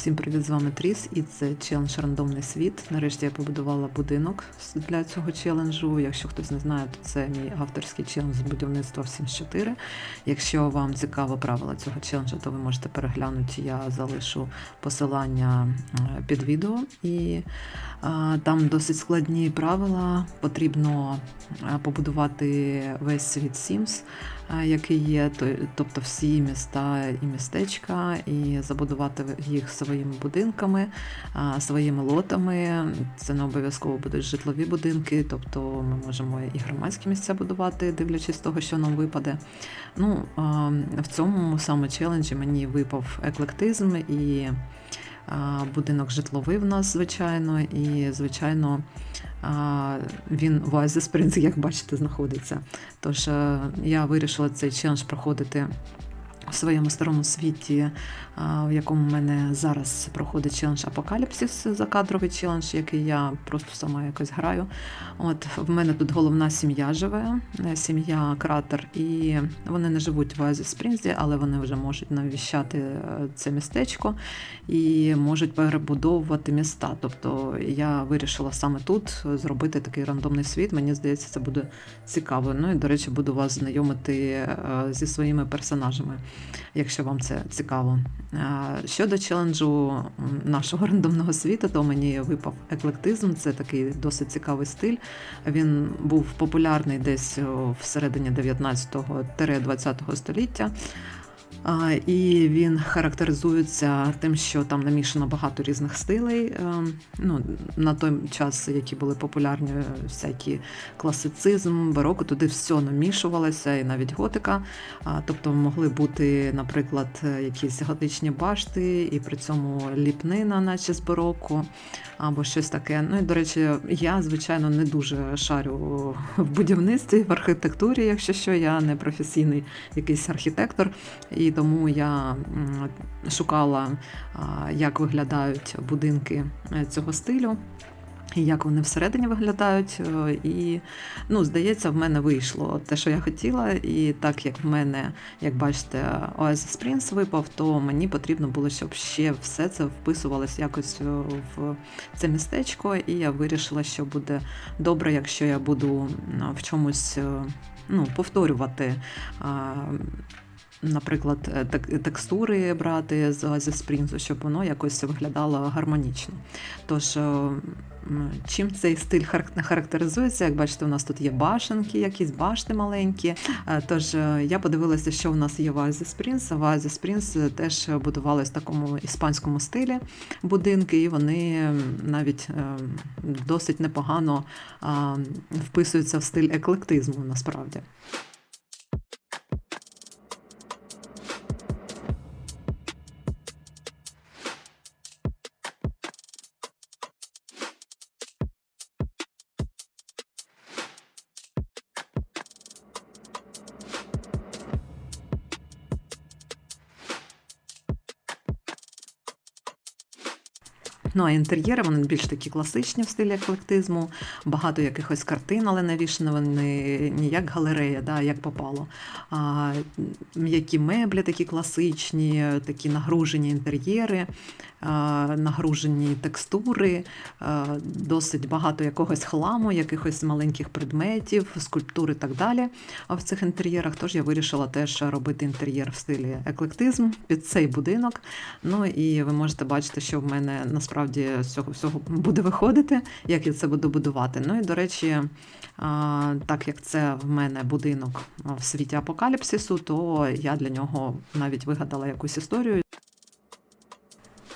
Всім привіт, з вами Тріс, і це челендж рандомний світ. Нарешті я побудувала будинок для цього челенджу. Якщо хтось не знає, то це мій авторський челендж з будівництва в Sims 4. Якщо вам цікаво правила цього челенджу, то ви можете переглянути. Я залишу посилання е, під відео. І а, там досить складні правила. Потрібно а, побудувати весь світ Sims, який є, тобто всі міста і містечка, і забудувати їх своїми будинками, своїми лотами. Це не обов'язково будуть житлові будинки, тобто ми можемо і громадські місця будувати, дивлячись того, що нам випаде. Ну, в цьому саме челенджі мені випав еклектизм і будинок житловий в нас, звичайно, і, звичайно, він в Oasis Springs, як бачите, знаходиться. Тож е, я вирішила цей челендж проходити в своєму старому світі, в якому в мене зараз проходить челендж Апокаліпсис, закадровий челендж, який я просто сама якось граю. От в мене тут головна сім'я живе, е, сім'я Кратер, і вони не живуть в Оазі Спрінзі, але вони вже можуть навіщати е, це містечко і можуть перебудовувати міста. Тобто я вирішила саме тут зробити такий рандомний світ. Мені здається, це буде цікаво. Ну і до речі, буду вас знайомити е, зі своїми персонажами, якщо вам це цікаво. Щодо челенджу нашого рандомного світу, то мені випав еклектизм. Це такий досить цікавий стиль. Він був популярний десь всередині 19-20 століття. І він характеризується тим, що там намішано багато різних стилей. Е, Ну, на той час, які були популярні, е, всякі класицизм, бароко, туди все намішувалося, і навіть готика. Тобто могли бути, наприклад, е, якісь готичні башти, і при цьому ліпнина, наче з бароко, або щось таке. Ну і до речі, я, звичайно, не дуже шарю в будівництві, в архітектурі, якщо що, я не професійний якийсь архітектор. І тому я шукала, як виглядають будинки е, цього стилю. І як вони всередині виглядають, е, і ну, здається, в мене вийшло те, що я хотіла. І так як в мене, як бачите, Oasis Prince випав, то мені потрібно було, щоб ще все це вписувалось якось е, в це містечко. І я вирішила, що буде добре, якщо я буду в чомусь ну, повторювати. Наприклад, е, тек- текстури брати з Springs, щоб воно якось виглядало гармонічно. Тож, е, чим цей стиль хар- характеризується, як бачите, у нас тут є башенки, якісь башти маленькі. Е, Тож я подивилася, що в нас є в Oasis Springs. В Springs теж будувались в такому іспанському стилі будинки, і вони навіть досить непогано вписуються в стиль еклектизму насправді. Ну, а інтер'єри вони більш такі класичні в стилі еклектизму, багато якихось картин, але навішані вони не як галерея, да, як попало. М'які меблі такі класичні, такі нагружені інтер'єри, нагружені текстури, досить багато якогось хламу, якихось маленьких предметів, скульптур і так далі. А в цих інтер'єрах тож я вирішила теж робити інтер'єр в стилі еклектизм під цей будинок. Ну і ви можете бачити, що в мене насправді з всього буде виходити, як я це буду будувати. Ну і до речі, так як це в мене будинок в світі апокаліпсису, то я для нього навіть вигадала якусь історію.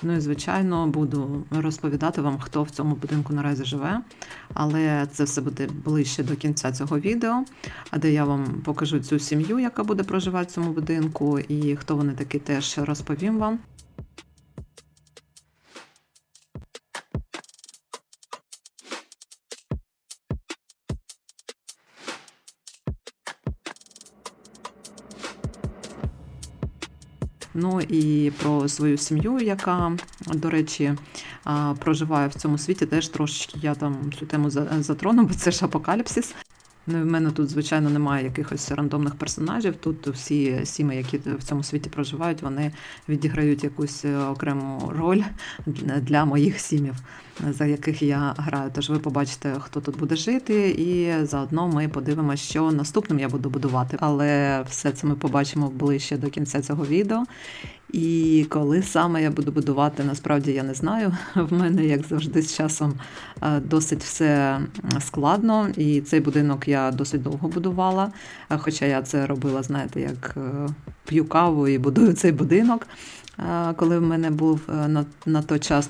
Ну і звичайно буду розповідати вам, хто в цьому будинку наразі живе. Але це все буде ближче до кінця цього відео, де я вам покажу цю сім'ю, яка буде проживати в цьому будинку, і хто вони такі, теж розповім вам. Ну і про свою сім'ю, яка, до речі, проживає в цьому світі, теж трошечки я там цю тему за- затрону, бо це ж апокаліпсис. Ну, в мене тут, звичайно, немає якихось рандомних персонажів. Тут всі сім'ї, які в цьому світі проживають, вони відіграють якусь е, окрему роль для моїх сім'їв, за яких я граю. Тож ви побачите, хто тут буде жити, і заодно ми подивимося, що наступним я буду будувати. Але все це ми побачимо ближче до кінця цього відео. І коли саме я буду будувати, насправді я не знаю. В мене, як завжди, з часом е, досить все складно, і цей будинок я досить довго будувала. Е, Хоча я це робила, знаєте, як е, п'ю каву і будую цей будинок. Коли в мене був на, на той час,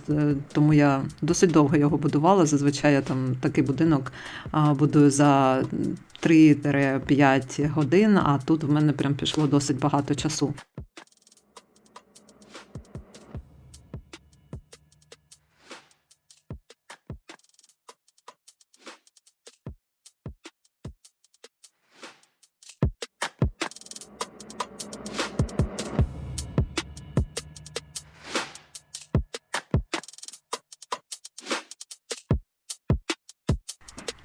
тому я досить довго його будувала. Зазвичай я там такий будинок будую за 3-5 годин, а тут в мене прям пішло досить багато часу.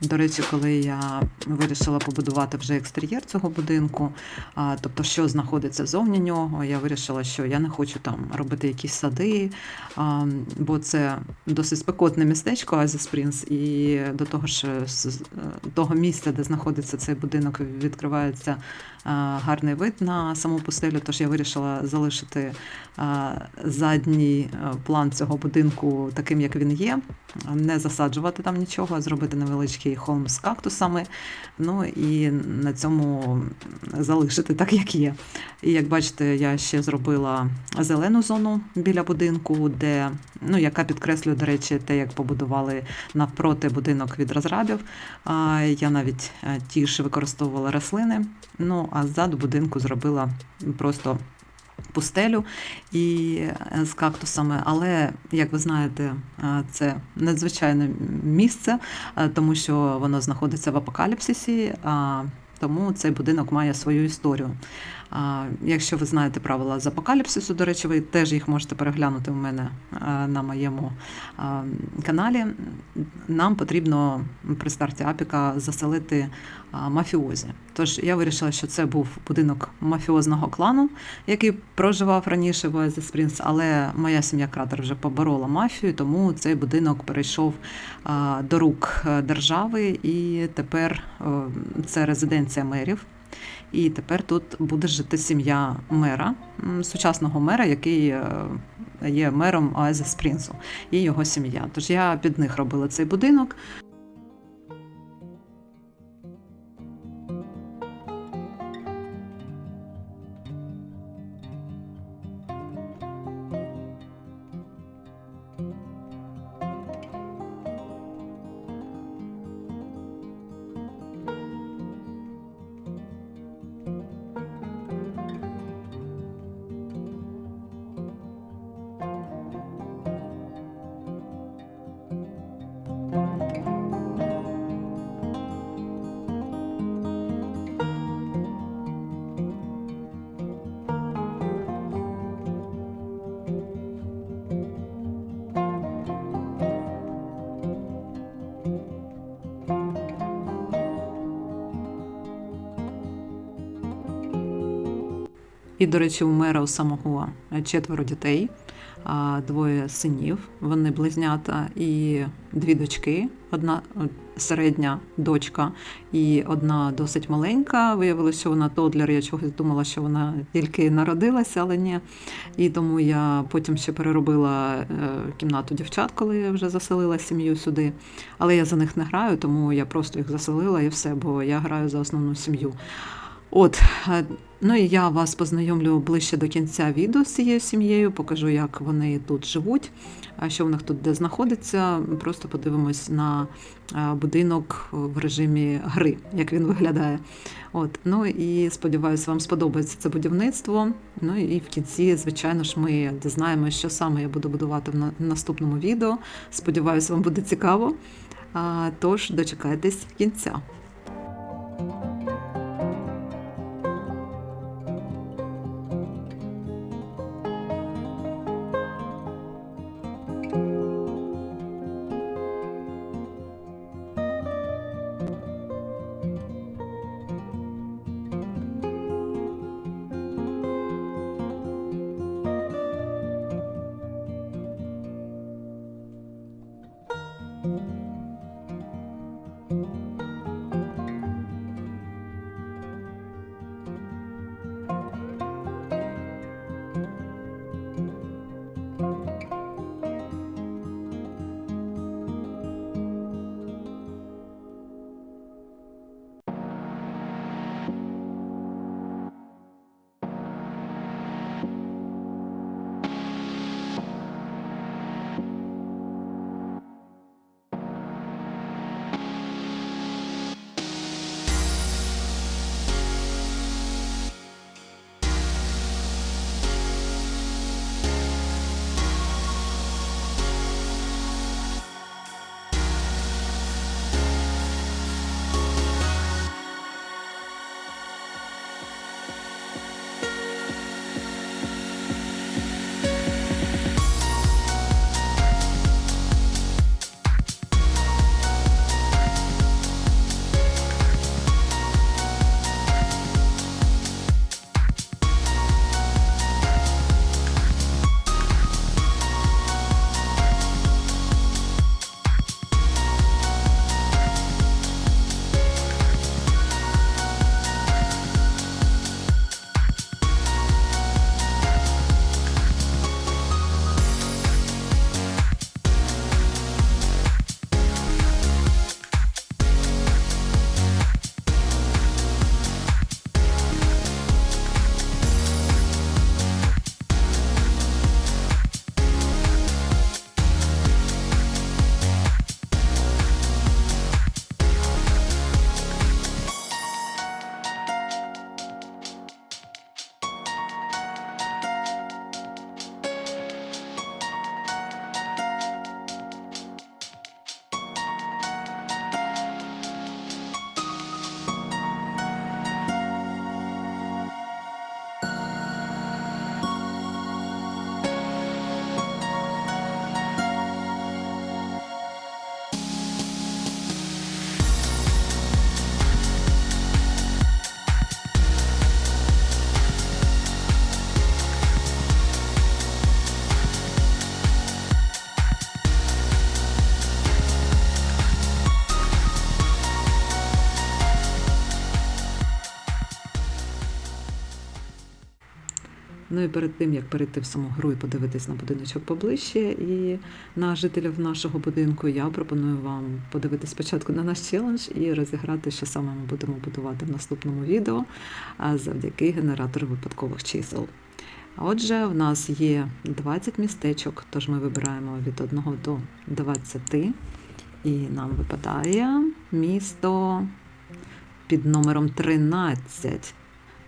До речі, коли я вирішила побудувати вже екстер'єр цього будинку, тобто, що знаходиться зовні нього, я вирішила, що я не хочу там робити якісь сади, бо це досить спекотне містечко Азі Спрінс, і до того ж, з того місця, де знаходиться цей будинок, відкривається гарний вид на саму пустелю. Тож я вирішила залишити задній план цього будинку таким, як він є, не засаджувати там нічого, а зробити невеличкий холм з кактусами. Ну і на цьому залишити так, як є. І як бачите, я ще зробила зелену зону біля будинку, де, ну, яка підкреслює, до речі, те, як побудували навпроти будинок від розрабів. Я навіть е, ті ж використовувала рослини. Ну, а ззаду будинку зробила просто пустелю і е, з кактусами. Але, як ви знаєте, е, це надзвичайне місце, е, тому що воно знаходиться в апокаліпсисі. Тому цей будинок має свою історію. Якщо ви знаєте правила з апокаліпсису, до речі, ви теж їх можете переглянути у мене на моєму каналі. Нам потрібно при старті Апіка заселити а, мафіозі. Тож я вирішила, що це був будинок мафіозного клану, який проживав раніше в Оазі Спрінс, але моя сім'я кратер вже поборола мафію, тому цей будинок перейшов до рук е, держави, і тепер це резиденція мерів. І тепер тут буде жити сім'я мера, сучасного мера, який е, є мером Оазі Спрінсу, і його сім'я. Тож я під них робила цей будинок. І, до речі, у мера у самого четверо дітей, двоє синів, вони близнята, і дві дочки. Одна е, середня дочка і одна досить маленька. Виявилося, що вона тодлер. Я чогось думала, що вона тільки народилася, але ні. І тому я потім ще переробила е, кімнату дівчат, коли я вже заселила сім'ю сюди. Але я за них не граю, тому я просто їх заселила і все, бо я граю за основну сім'ю. От, е, ну і я вас познайомлю ближче до кінця відео з цією сім'єю, покажу, як вони тут живуть, що в них тут де знаходиться. Просто подивимось на е, будинок в режимі гри, як він виглядає. От, ну і сподіваюся, вам сподобається це будівництво. Ну і в кінці, звичайно ж, ми дізнаємося, що саме я буду будувати в наступному відео. Сподіваюся, вам буде цікаво. Тож дочекайтесь кінця. Ну і перед тим, як перейти в саму гру і подивитись на будиночок поближче і на жителів нашого будинку, я пропоную вам подивитись спочатку на наш челендж і розіграти, що саме ми будемо будувати в наступному відео завдяки генератору випадкових чисел. Отже, в нас є 20 містечок, тож ми вибираємо від 1 до 20, і нам випадає місто під номером 13.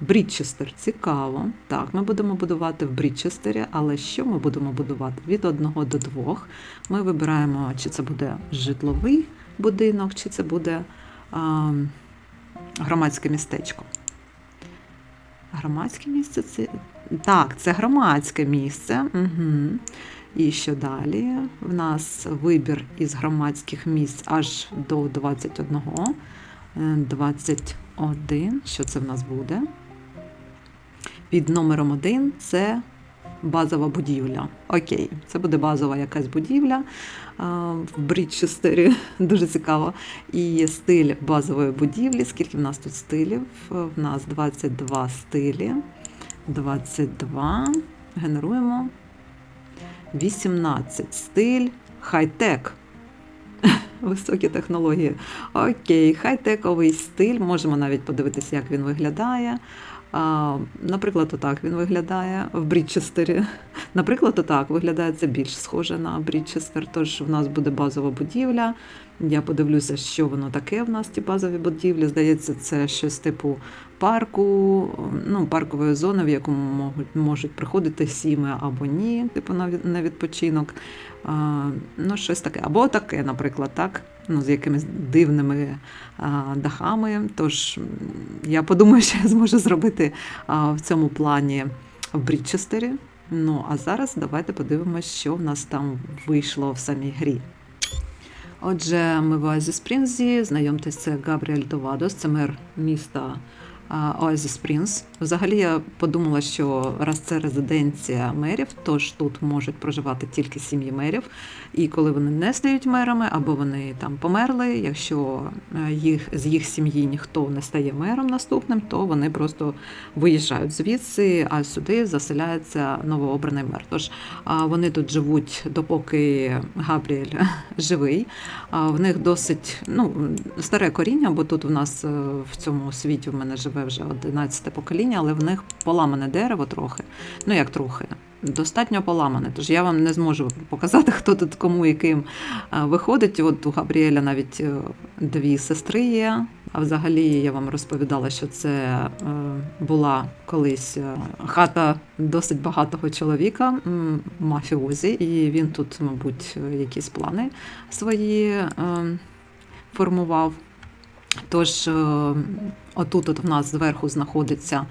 Брідчестер, цікаво. Так, ми будемо будувати в Брідчестері, але що ми будемо будувати? Від 1 до 2. Ми вибираємо, чи це буде житловий будинок, чи це буде а, громадське містечко. Громадське місце це. Так, це громадське місце. Угу. І що далі? В нас вибір із громадських місць аж до 21. Е, 21. Що це в нас буде? Під номером 1 це базова будівля. Окей, це буде базова якась будівля в Брідчестері. Дуже цікаво. І стиль базової будівлі. Скільки в нас тут стилів? В нас 22 стилі. 22. Генеруємо. 18 стиль. Хай-тек. Високі технології. Окей, хай-тековий стиль. Можемо навіть подивитися, як він виглядає. Наприклад, отак він виглядає в Брідчестері. Наприклад, отак виглядає це більш схоже на Брідчестер, тож в нас буде базова будівля. Я подивлюся, що воно таке в нас, ті базові будівлі. Здається, це щось типу парку, ну, паркової зони, в якому можуть, можуть приходити сіми або ні, типу на, відпочинок. А, ну, щось таке. Або таке, наприклад, так. Ну, з якимись дивними а, дахами. Тож я подумаю, що я зможу зробити а, в цьому плані в Брідчестері. Ну, а зараз давайте подивимося, що в нас там вийшло в самій грі. Отже, ми в Оазі Спрінзі. Знайомтесь, це Габріель Товадос, це мер міста Оазі Спрінз. Взагалі я подумала, що раз це резиденція мерів, тож тут можуть проживати тільки сім'ї мерів. І коли вони не стають мерами, або вони там померли, якщо е, їх з їх сім'ї ніхто не стає мером наступним, то вони просто виїжджають звідси, а сюди заселяється новообраний мер. Тож вони тут живуть допоки Габріель живий. В них досить ну, старе коріння, бо тут в нас е, в цьому світі в мене живе вже 11 покоління, але в них поламане дерево трохи. Ну як трохи. Достатньо поламане, тож я вам не зможу показати, хто тут кому і ким е, виходить. От у Габріеля навіть е, дві сестри є. А взагалі я вам розповідала, що це е, була колись е, хата досить багатого чоловіка, мафіозі, і він тут, мабуть, якісь плани свої е, формував. Тож е, отут от в нас зверху знаходиться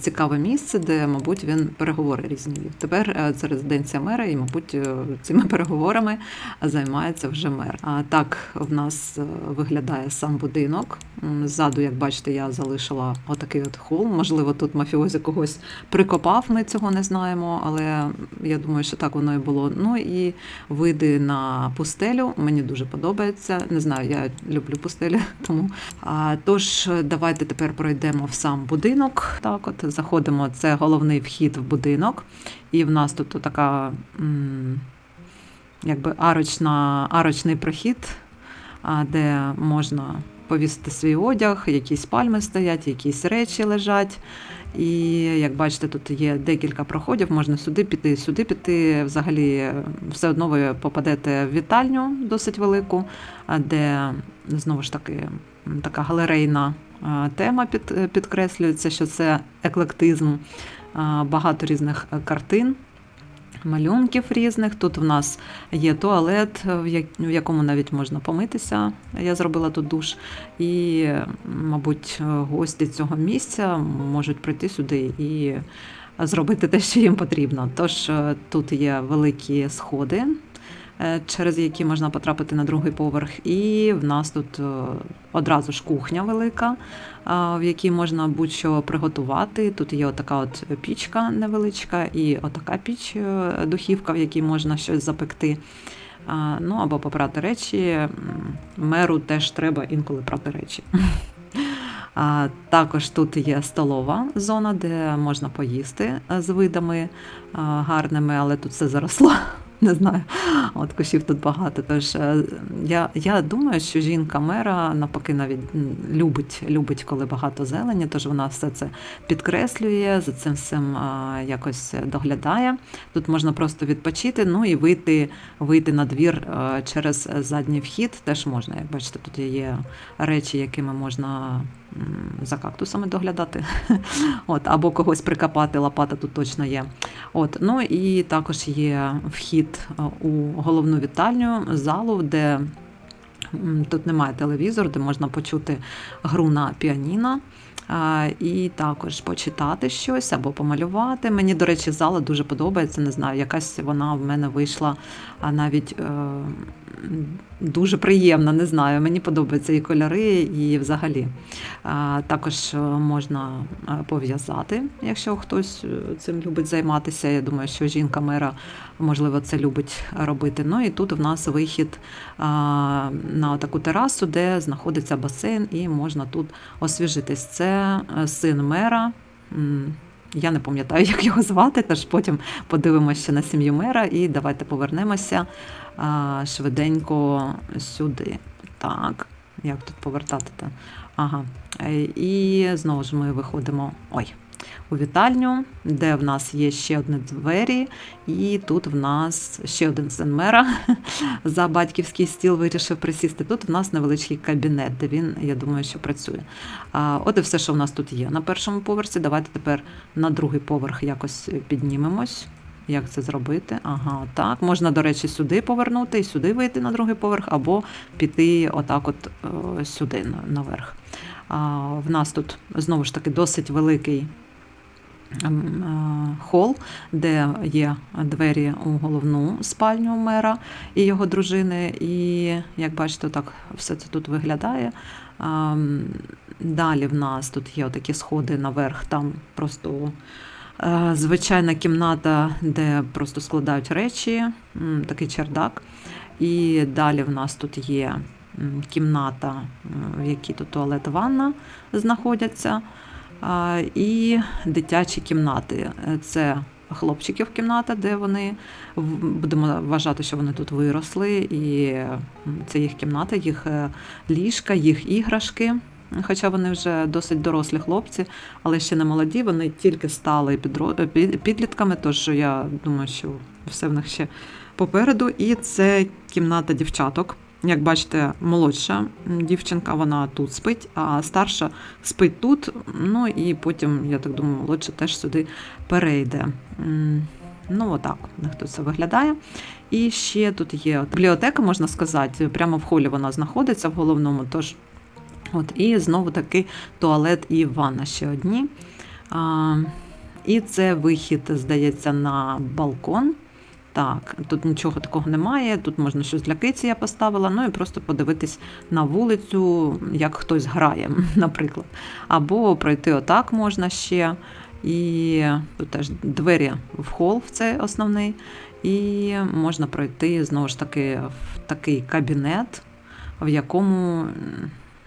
цікаве місце, де, мабуть, він переговори різні. Тепер е, це резиденція мера, і, мабуть, е, цими переговорами займається вже мер. А так в нас е, виглядає сам будинок. Ззаду, як бачите, я залишила отакий от хол. Можливо, тут мафіозі когось прикопав, ми цього не знаємо, але я думаю, що так воно і було. Ну і види на пустелю мені дуже подобається. Не знаю, я люблю пустелі, тому а, тож давайте тепер пройдемо в сам будинок. Так, от заходимо. Це головний вхід в будинок, і в нас тут така якби арочна, арочний прохід, де можна повісити свій одяг, якісь пальми стоять, якісь речі лежать. І як бачите, тут є декілька проходів, можна сюди піти, сюди піти. Взагалі, е, все одно ви попадете в вітальню досить велику, де знову ж таки така галерейна тема під, е, підкреслюється, що це еклектизм, е, багато різних е, картин. Малюнків різних. Тут в нас є туалет, в як- в якому навіть можна помитися. Я зробила тут душ. І, мабуть, гості цього місця можуть прийти сюди і зробити те, що їм потрібно. Тож е, тут є великі сходи, е, через які можна потрапити на другий поверх. І в нас тут е, одразу ж кухня велика, в якій можна будь-що приготувати. Тут є отака от пічка невеличка, і отака піч е, духівка, в якій можна щось запекти. Ну або попрати речі. Меру теж треба інколи прати речі. А, також тут є столова зона, де можна поїсти е, з видами гарними, але тут все заросло. Не знаю, от кущів тут багато. Тож е, я, я думаю, що жінка мера навпаки навіть любить, любить, коли багато зелені, тож вона все це підкреслює, за цим всім а, якось доглядає. Тут можна просто відпочити, ну і вийти, вийти на двір е, через задній вхід теж можна. Як бачите, тут є речі, якими можна за кактусами доглядати. От, або когось прикопати, лопата тут точно є. От, ну і також є вхід е, у головну вітальню, залу, де тут немає телевізору, де можна почути гру на піаніно. І також почитати щось або помалювати. Мені, до речі, зала дуже подобається. Не знаю, якась вона в мене вийшла навіть е, дуже приємна, не знаю. Мені подобаються і кольори, і взагалі. Також е, можна е, пов'язати, якщо хтось е, цим любить займатися. Я думаю, що жінка мера можливо це любить робити. Ну і тут в нас вихід на таку терасу, де знаходиться басейн, і можна тут освіжитись. Це син мера. Я не пам'ятаю, як його звати, тож потім подивимося на сім'ю мера і давайте повернемося швиденько сюди. Так, як тут повертати-то? Ага. Е, І знову ж ми виходимо. Ой. У вітальню, де в нас є ще одні двері, і тут в нас ще один син мера за батьківський стіл вирішив присісти. Тут в нас невеличкий кабінет, де він, я думаю, що працює. От і все, що в нас тут є на першому поверсі. Давайте тепер на другий поверх якось піднімемось. Як це зробити? Ага, так. Можна, до речі, сюди повернути і сюди вийти на другий поверх, або піти отак, от е, сюди наверх. А, в нас тут знову ж таки досить великий ем, е, хол, де є двері у головну спальню мера і його дружини. І як бачите, так все це тут виглядає. Ем, Далі в нас тут є такі сходи наверх, там просто звичайна кімната, де просто складають речі, такий чердак. І далі в нас тут є кімната, в якій тут туалет ванна знаходяться. І дитячі кімнати. Е, Це хлопчиків кімната, де вони будемо вважати, що вони тут виросли, і це їх кімната, їх е, ліжка, їх іграшки. Хоча вони вже досить дорослі хлопці, але ще не молоді, вони тільки стали підлітками, тож я думаю, що все в них ще попереду. І це кімната дівчаток. Як бачите, молодша дівчинка, вона тут спить, а старша спить тут. Ну і потім, я так думаю, молодша теж сюди перейде. Ну, отак, тут це виглядає. І ще тут є бібліотека, можна сказати, прямо в холі вона знаходиться в головному. Тож, от, і знову таки туалет і ванна ще одні. А, і це вихід, здається, на балкон. Так, тут нічого такого немає. Тут можна щось для киці я поставила, ну і просто подивитись на вулицю, як хтось грає, наприклад. Або пройти отак можна ще. І тут теж двері в хол в цей основний. І можна пройти знову ж таки в такий кабінет, в якому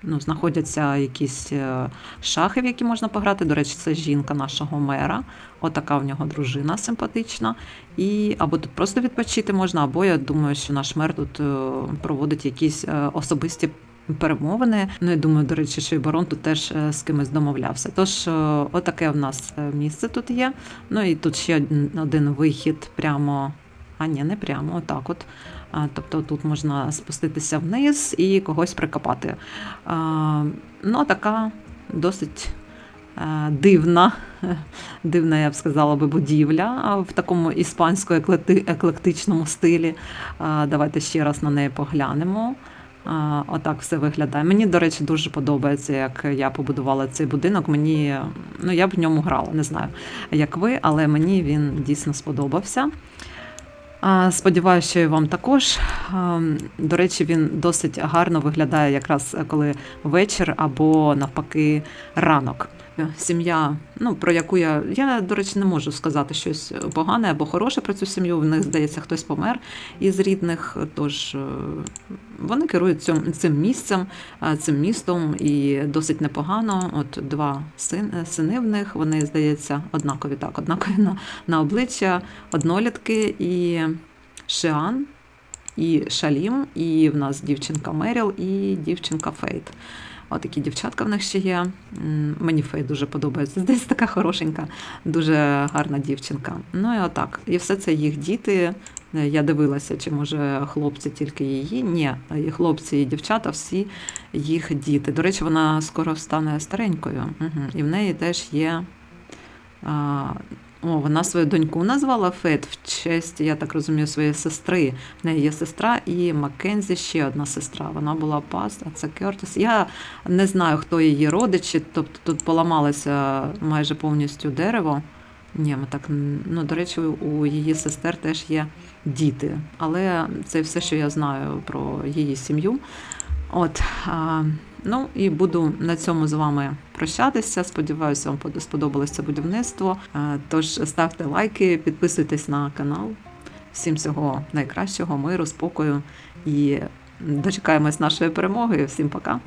ну, знаходяться якісь е, шахи, в які можна пограти. До речі, це жінка нашого мера. Отака в нього дружина симпатична. І або тут просто відпочити можна, або я думаю, що наш мер тут е, проводить якісь е, особисті. Перемовини. Ну, я думаю, до речі, що і барон тут теж з кимось домовлявся. Тож, отаке в нас місце тут є. Ну і тут ще один вихід прямо. А ні, не прямо, отак от. Тобто тут можна спуститися вниз і когось прикопати. Ну, така досить е, дивна, дивна, я б сказала би, будівля в такому іспансько-еклектичному стилі. Давайте ще раз на неї поглянемо. Отак все виглядає. Мені, до речі, дуже подобається, як я побудувала цей будинок. Мені ну я б в ньому грала, не знаю, як ви, але мені він дійсно сподобався. Сподіваюся, що і вам також. До речі, він досить гарно виглядає якраз коли вечір або навпаки ранок. Сім'я, ну про яку я. Я, до речі, не можу сказати щось погане або хороше про цю сім'ю. В них, здається, хтось помер із рідних. Тож е, вони керують цим, цим місцем, е, цим містом і досить непогано. От два син, сини в них, вони, здається, однакові так, однакові на, на обличчя, однолітки і Шиан. І Шалім, і в нас дівчинка Меріл, і дівчинка Фейт. Отакі дівчатка в них ще є. Мені Фейт дуже подобається. Десь така хорошенька, дуже гарна дівчинка. Ну і отак. І все це їх діти. Е, Я дивилася, чи може хлопці тільки її. Ні, і хлопці і дівчата всі їх діти. До речі, вона скоро стане старенькою. Угу. І в неї теж є. О, вона свою доньку назвала Фет в честь, я так розумію, своєї сестри. В неї є сестра і Маккензі ще одна сестра. Вона була паст, а це Кертіс. Я не знаю, хто її родичі, тобто тут поламалося майже повністю дерево. Ні, ми так ну, до речі, у її сестер теж є діти. Але це все, що я знаю про її сім'ю. От, а, ну і буду на цьому з вами прощатися. Сподіваюся, вам под- сподобалось це будівництво. Тож ставте лайки, підписуйтесь на канал. Всім всього найкращого, миру, спокою і дочекаємось нашої перемоги. Всім пока!